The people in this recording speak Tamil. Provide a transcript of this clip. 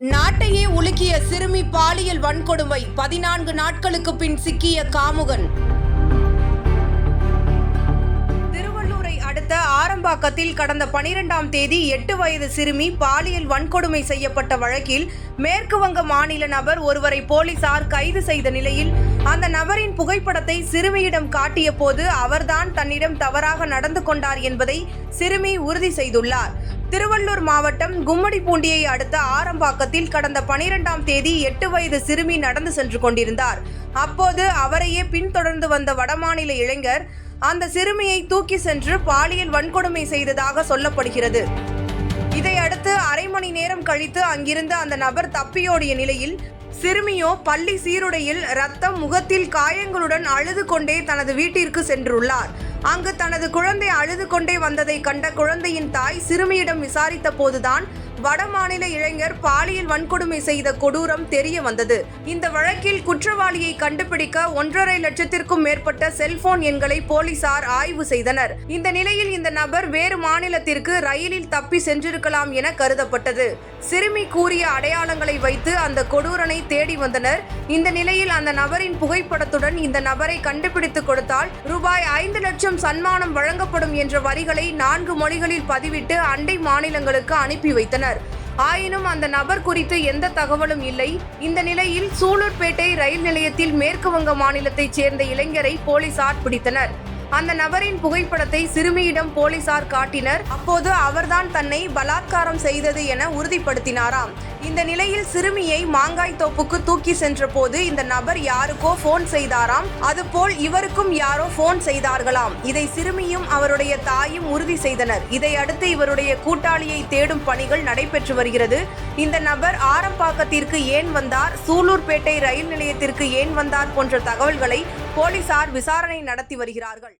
நாட்டையே உலுக்கிய சிறுமி பாலியல் வன்கொடுமை பதினான்கு நாட்களுக்கு பின் சிக்கிய காமுகன். திருவள்ளூரை அடுத்த ஆரம்பாக்கத்தில் கடந்த பனிரெண்டாம் தேதி எட்டு வயது சிறுமி பாலியல் வன்கொடுமை செய்யப்பட்ட வழக்கில் மேற்கு வங்க மாநில நபர் ஒருவரை போலீசார் கைது செய்த நிலையில் அந்த நபரின் புகைப்படத்தை சிறுமியிடம் காட்டிய போது அவர்தான் தன்னிடம் தவறாக நடந்து கொண்டார் என்பதை சிறுமி உறுதி செய்துள்ளார். திருவள்ளூர் மாவட்டம் கும்மடிப்பூண்டியை அடுத்த ஆரம்பாக்கத்தில் கடந்த பனிரெண்டாம் தேதி எட்டு வயது சிறுமி நடந்து சென்று கொண்டிருந்தார். அப்போது அவரையே பின்தொடர்ந்து வந்த வடமாநில இளைஞர் அந்த சிறுமியை தூக்கி சென்று பாலியல் வன்கொடுமை செய்ததாக சொல்லப்படுகிறது. இதையடுத்து அரை மணி நேரம் கழித்து அங்கிருந்து அந்த நபர் தப்பியோடிய நிலையில் சிறுமியோ பள்ளி சீருடையில் ரத்தம் முகத்தில் காயங்களுடன் அழுது கொண்டே தனது வீட்டிற்கு சென்றுள்ளார். அங்கு தனது குழந்தை அழுது கொண்டே வந்ததை கண்ட குழந்தையின் தாய் சிறுமியிடம் விசாரித்த போதுதான் வடமாநில இளைஞர் பாலியல் வன்கொடுமை செய்த கொடூரம் தெரிய வந்தது. இந்த வழக்கில் குற்றவாளியை கண்டுபிடிக்க ஒன்றரை லட்சத்திற்கும் மேற்பட்ட செல்போன் எண்களை போலீசார் ஆய்வு செய்தனர். இந்த நிலையில் இந்த நபர் வேறு மாநிலத்திற்கு ரயிலில் தப்பி சென்றிருக்கலாம் என கருதப்பட்டது. சிறுமி கூறிய அடையாளங்களை வைத்து அந்த கொடூரனை தேடி வந்தனர். இந்த நிலையில் அந்த நபரின் புகைப்படத்துடன் இந்த நபரை கண்டுபிடித்து கொடுத்தால் ரூபாய் ஐந்து லட்சம் சன்மானம் வழங்கப்படும் என்ற வரிகளை நான்கு மொழிகளில் பதிவிட்டு அண்டை மாநிலங்களுக்கு அனுப்பி வைத்தனர். ஆயினும் அந்த நபர் குறித்து எந்த தகவலும் இல்லை. இந்த நிலையில் சூலூர்பேட்டை ரயில் நிலையத்தில் மேற்கு வங்க மாநிலத்தைச் சேர்ந்த இளைஞரை போலீசார் பிடித்தனர். அந்த நபரின் புகைப்படத்தை சிறுமியிடம் போலீசார் காட்டினர். அப்போது அவர்தான் தன்னை பலாத்காரம் செய்தது என உறுதிப்படுத்தினாராம். இந்த நிலையில் சிறுமியை மாங்காய் தோப்புக்கு தூக்கி சென்ற போது இந்த நபர் யாருக்கோ போன் செய்தாராம். அதுபோல் இவருக்கும் யாரோ போன் செய்தார்களாம். இதை சிறுமியும் அவருடைய தாயும் உறுதி செய்தனர். இதையடுத்து இவருடைய கூட்டாளியை தேடும் பணிகள் நடைபெற்று வருகிறது. இந்த நபர் ஆரம்பாக்கத்திற்கு ஏன் வந்தார்? சூலூர்பேட்டை ரயில் நிலையத்திற்கு ஏன் வந்தார்? போன்ற தகவல்களை போலீசார் விசாரணை நடத்தி வருகிறார்கள்.